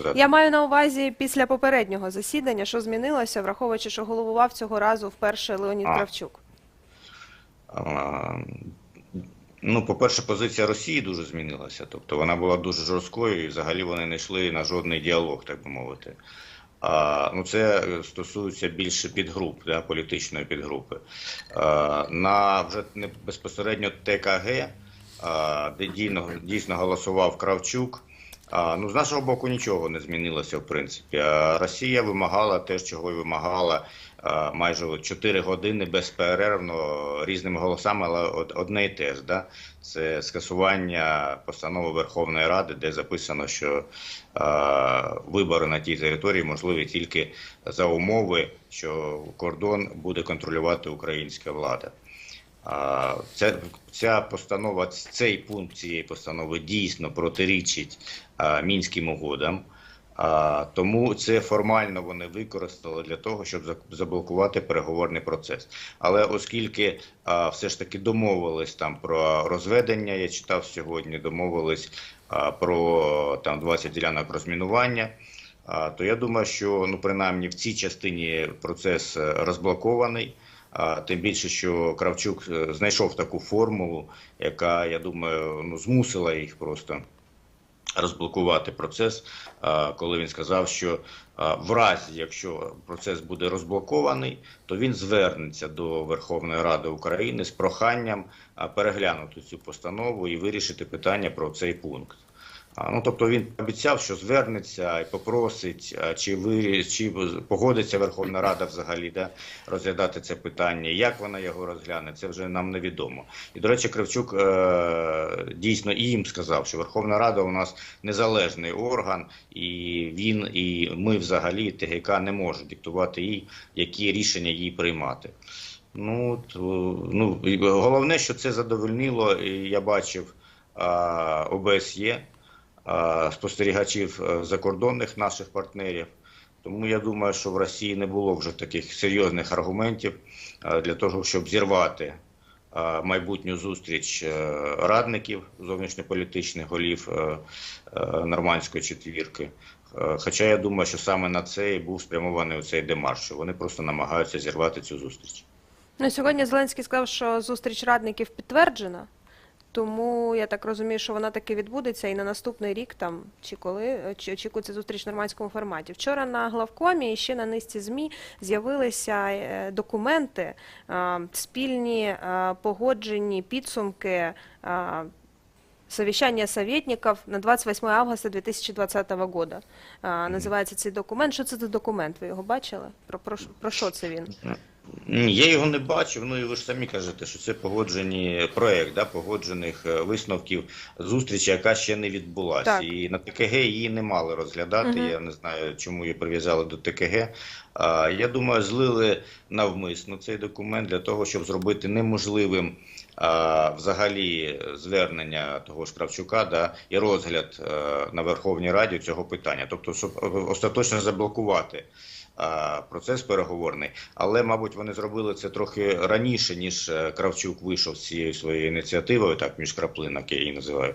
сказати. Я маю на увазі після попереднього засідання, що змінилося, враховуючи, що головував цього разу вперше Леонід А. Кравчук. А, Ну, по-перше, позиція Росії дуже змінилася. Тобто вона була дуже жорсткою, і взагалі вони не йшли на жодний діалог, так би мовити. А, ну, це стосується більше підгруп, да, політичної підгрупи. А, на вже не безпосередньо ТКГ, а, де дійсно, дійсно голосував Кравчук. А, ну, з нашого боку нічого не змінилося, в принципі. А Росія вимагала те, чого й вимагала а, майже от 4 години безперервно різними голосами, але од- одне і те ж. Да? Це скасування постанови Верховної Ради, де записано, що а, вибори на тій території можливі тільки за умови, що кордон буде контролювати українська влада. Ця, ця постанова, цей пункт цієї постанови дійсно протирічить а, мінським угодам. А, тому це формально вони використали для того, щоб заблокувати переговорний процес. Але оскільки а, все ж таки домовились там про розведення, я читав сьогодні, домовились а, про там 20 ділянок розмінування. А, то я думаю, що ну принаймні в цій частині процес е, розблокований. Тим більше, що Кравчук е, знайшов таку формулу, яка, я думаю, ну змусила їх просто розблокувати процес, коли він сказав, що в разі, якщо процес буде розблокований, то він звернеться до Верховної Ради України з проханням переглянути цю постанову і вирішити питання про цей пункт. Ну, тобто він обіцяв, що звернеться і попросить, чи ви чи погодиться Верховна Рада взагалі да, розглядати це питання. Як вона його розгляне, це вже нам невідомо. І до речі, Кравчук е, дійсно і їм сказав, що Верховна Рада у нас незалежний орган, і він і ми взагалі ТГК не можуть диктувати їй, які рішення їй приймати. Ну, от, е, ну головне, що це задовольнило. Я бачив а, ОБСЄ спостерігачів е, закордонних наших партнерів. Тому я думаю, що в Росії не було вже таких серйозних аргументів е, для того, щоб зірвати е, майбутню зустріч е, радників зовнішньополітичних голів е, е, нормандської четвірки. Е, Хоча я думаю, що саме на це і був спрямований цей демарш, вони просто намагаються зірвати цю зустріч. Ну, сьогодні Зеленський сказав, що зустріч радників підтверджена, тому я так розумію, що вона таки відбудеться і на наступний рік там чи коли е, чи очікується зустріч в нормандському форматі. Вчора на главкомі і ще на низці змі з'явилися е, документи, е, спільні погоджені підсумки. Совещание советников на 28 августа 2020 года. А, називається цей документ. Що це за документ? Ви його бачили? Про, про, про що це він? Ні, Я його не бачив. Ну і ви ж самі кажете, що це погоджені проект, да, погоджених е, висновків зустрічі, яка ще не відбулася. Так. І на ТКГ її не мали розглядати. Мгм. Я не знаю, чому її прив'язали до ТКГ. А, я думаю, злили навмисно цей документ для того, щоб зробити неможливим. А, взагалі звернення того ж Кравчука да, і розгляд е, на Верховній Раді цього питання, тобто щоб е, остаточно заблокувати а, процес переговорний, але, мабуть, вони зробили це трохи раніше, ніж е, Кравчук вийшов з цією своєю ініціативою, так між краплинок я її називаю.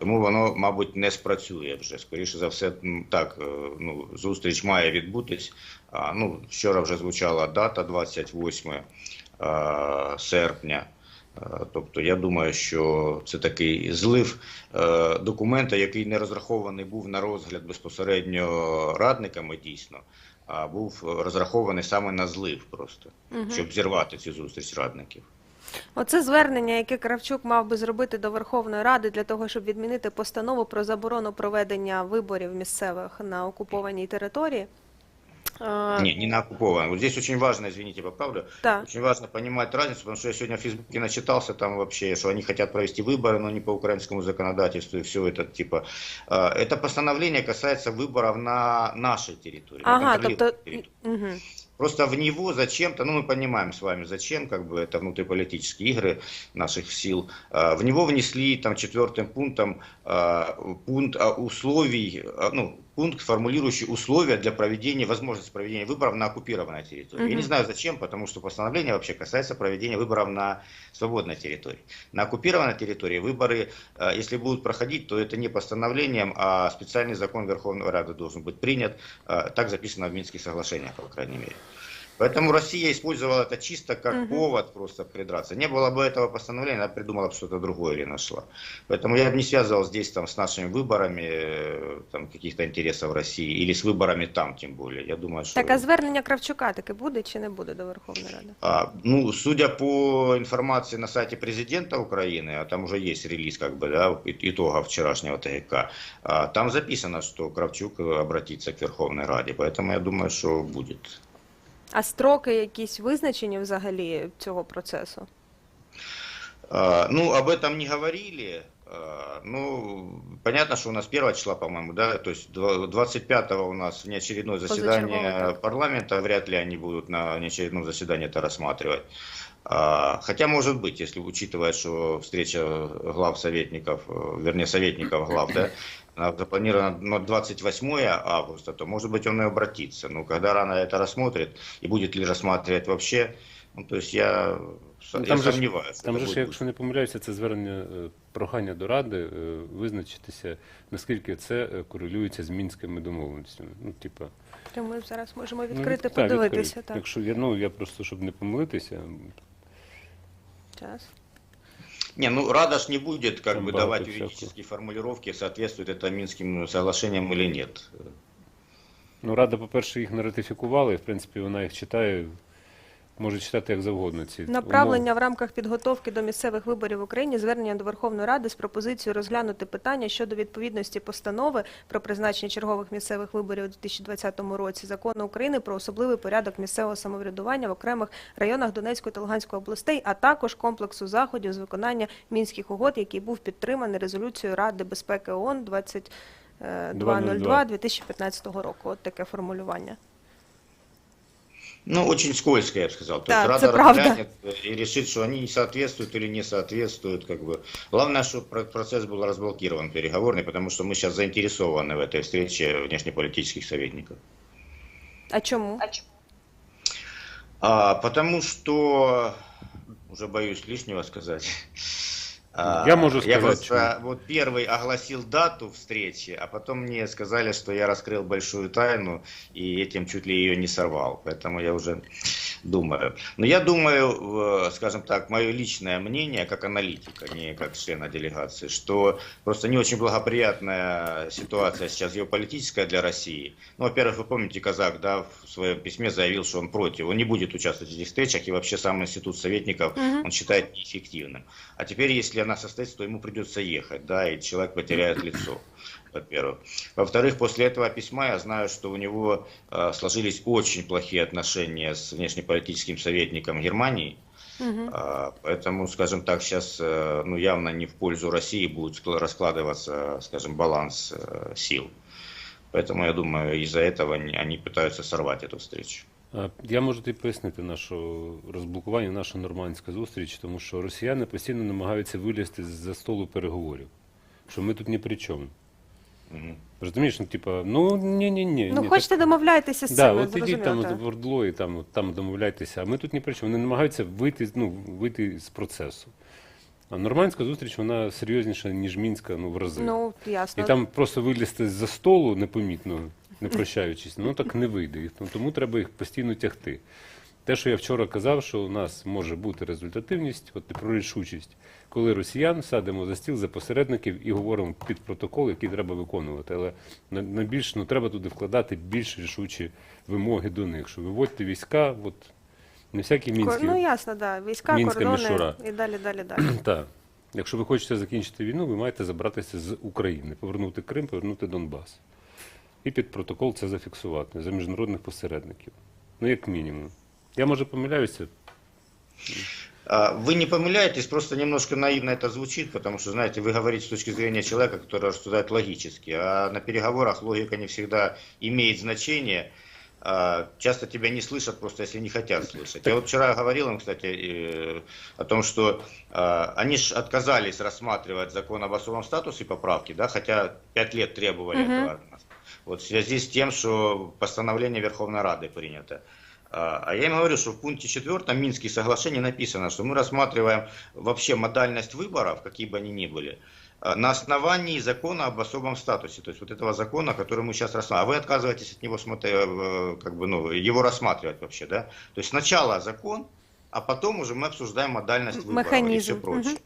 Тому воно, мабуть, не спрацює вже. Скоріше за все, так, е, ну, зустріч має відбутись. Ну, вчора вже звучала дата 28 а, серпня. Е, Тобто я думаю, що це такий злив е, документа, який не розрахований був на розгляд безпосередньо радниками дійсно, а був розрахований саме на злив просто, угу. щоб зірвати цю зустріч радників. Оце звернення, яке Кравчук мав би зробити до Верховної Ради для того, щоб відмінити постанову про заборону проведення виборів місцевих на окупованій території. Е, Не, не на оккупованном. Вот здесь очень важно, извините, поправлю, Так. очень важно понимать разницу, потому что я сегодня в Фейсбуке начитался там вообще, что они хотят провести выборы, но не по украинскому законодательству и все это типа. э, Это постановление касается выборов на нашей территории. на Ага, контролируемой тобто территории. угу. Просто в него зачем-то, ну мы понимаем с вами, зачем, как бы это внутриполитические игры наших сил, а, в него внесли там четвертым пунктом а, пункт условий, а, ну, пункт, формулирующий условия для проведения, возможности проведения выборов на оккупированной территории. Я не знаю зачем, потому что постановление вообще касается проведения выборов на свободной территории. На оккупированной территории выборы, если будут проходить, то это не постановлением, а специальный закон Верховной Рады должен быть принят. Так записано в Минских соглашениях, по крайней мере. Поэтому Россия использовала это чисто как Мгм. повод просто придраться. Не было бы этого постановления, она придумала бы что-то другое или нашла. Поэтому я бы не связывал здесь там, с нашими выборами э, там, каких-то интересов России или с выборами там, тем более. Я думаю, что... Так, а звернення Кравчука таки буде чи не буде до Верховної Ради? А, ну, судя по информации на сайте президента Украины, а там уже есть релиз как бы, да, и- итогов вчерашнего ТГК, а, там записано, что Кравчук э, обратится к Верховной Раде, поэтому я думаю, что будет. А строки якісь визначені взагалі цього процесу? А, Ну, об этом не говорили. А, Ну, понятно, что у нас 1 числа, по-моему, да, то есть два- 25 у нас внеочередное заседание Позачерговое, так. парламента, вряд ли они будут на внеочередном заседании это рассматривать. А, Хотя, может быть, если учитывая, что встреча глав советников, э, вернее, советников глав, да, она запланирована на 28 августа, то, может быть, он и обратится. Но когда рано это рассмотрит, и будет ли рассматривать вообще, ну, то есть я, Ну, я там же ж- сомневаюсь. что Там это же ж, будет якщо не помиляюся, це звернення е, прохання до Ради е, визначитися, наскільки це е, корелюється з мінськими домовленостями. Ну, типа, То ми зараз можемо ну, відкрити, від- так, подивитися. відкрити. Так, Якщо я, ну, я просто, щоб не помилитися, час. Не, ну Рада ж не будет как Там бы багато давать всякого. юридические формулировки, соответствует это Минским соглашениям или нет. ну, Рада, по-перше, їх не ратифікувала, і, в принципі, вона їх читає, може читати як завгодно ці Направлення в рамках підготовки до місцевих виборів в Україні звернення до Верховної Ради з пропозицією розглянути питання щодо відповідності постанови про призначення чергових місцевих виборів у 2020 році закону України про особливий порядок місцевого самоврядування в окремих районах Донецької та Луганської областей, а також комплексу заходів з виконання мінських угод, який був підтриманий резолюцією Ради безпеки ООН 2202 2015 року. От таке формулювання. Ну, очень скользко, я бы сказал. То Да, есть это Рада правда. разглянет и решит, что они соответствуют или не соответствуют. Как бы. Главное, чтобы про- процесс был разблокирован переговорный, потому что мы сейчас заинтересованы в этой встрече внешнеполитических советников. А чому? А, потому что, уже боюсь лишнего сказать. А, Я могу Я сказать, просто вот первый огласил дату встречи, а потом мне сказали, что я раскрыл большую тайну и этим чуть ли ее не сорвал. Поэтому я уже думаю. Но я думаю, скажем так, мое личное мнение, как аналитика, не как члена делегации, что просто не очень благоприятная ситуация сейчас геополитическая для России. Ну, во-первых, вы помните, Казак, да, в своем письме заявил, что он против, он не будет участвовать в этих встречах, и вообще сам институт советников Мгм. он считает неэффективным. А теперь, если она состоится, то ему придется ехать, да, и человек потеряет лицо, во-первых. Во-вторых, после этого письма я знаю, что у него э, сложились очень плохие отношения с внешнеполитическим советником Германии, Мгм. а, Поэтому, скажем так, сейчас э, ну, явно не в пользу России будет скла- раскладываться, скажем, баланс э, сил. Поэтому я думаю, из-за этого они, они пытаются сорвать эту встречу. А, Я можу тобі пояснити наше розблокування, наша нормандська зустріч, тому що росіяни постійно намагаються вилізти з-за столу переговорів. Що ми тут ні при чому. Мгм. Розумієш, ну типа, ну ні, ні, ні. Ну, ні, хочете домовляйтеся з Да, цим, от ідіть там так. в Ордло і там, от там домовляйтеся, а ми тут ні при чому. Вони намагаються вийти, ну, вийти з процесу. А нормандська зустріч, вона серйозніша, ніж мінська, ну, в рази. Ну, ясно. І там просто вилізти з-за столу непомітно, не прощаючись, ну так не вийде. І тому- Тому треба їх постійно тягти. Те, що я вчора казав, що у нас може бути результативність, от про рішучість, коли росіян садимо за стіл за посередників і говоримо під протокол, який треба виконувати. Але на- найбільш ну, треба туди вкладати більш рішучі вимоги до них, що виводьте війська, от не всякі мінські. Ну, ясно, да. Війська, Мінська кордони мішура. і далі, далі, далі. Так. Якщо ви хочете закінчити війну, ви маєте забратися з України, повернути Крим, повернути Донбас. І під протокол це зафіксувати за міжнародних посередників. Ну, як мінімум. Я може помиляюся. А, Вы не помыляетесь, просто немножко наивно это звучит, потому что, знаете, вы говорите с точки зрения человека, который рассуждает логически, а на переговорах логика не всегда имеет значение. а, часто тебя не слышат, просто если не хотят слышать. Я вот вчера говорил им, кстати, э, о том, что а, они же отказались рассматривать закон об особом статусе поправки, да, хотя пять лет требовали этого от нас. Вот в связи с тем, что постановление Верховной Рады принято. А а я им говорю, что в пункте четвертом Минских соглашений написано, что мы рассматриваем вообще модальность выборов, какие бы они ни были, а, на основании закона об особом статусе, то есть вот этого закона, который мы сейчас рассматриваем. А вы отказываетесь от него смотри- э, как бы, ну, его рассматривать вообще, да? То есть сначала закон, а потом уже мы обсуждаем модальность выборов и Механизм, все прочее.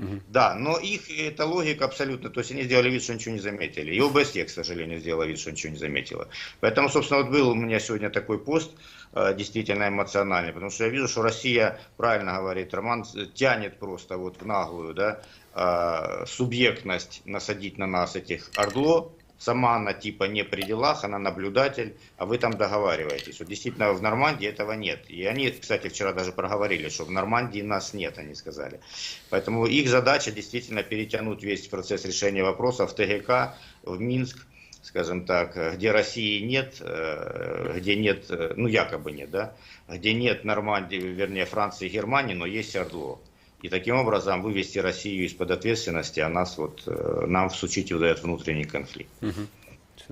Мгм. Да, но их эта логика абсолютно, то есть они сделали вид, что ничего не заметили. И ОБСЕ, к сожалению, сделала вид, что ничего не заметила. Поэтому, собственно, вот был у меня сегодня такой пост, э, действительно эмоциональный, потому что я вижу, что Россия, правильно говорит Роман, тянет просто вот в наглую, да, э, субъектность насадить на нас этих ордло, Сама она типа не при делах, она наблюдатель, а вы там договариваетесь. Вот действительно в Нормандии этого нет. И они, кстати, вчера даже проговорили, что в Нормандии нас нет, они сказали. Поэтому их задача действительно перетянуть весь процесс решения вопросов в ТГК, в Минск, скажем так, где России нет, э, где нет, э, ну якобы нет, да, где нет Нормандии, вернее Франции и Германии, но есть Ордло. И таким образом вывести Россию из-под ответственности, а нас вот, э, нам всучить вот этот внутренний конфликт. Мгм.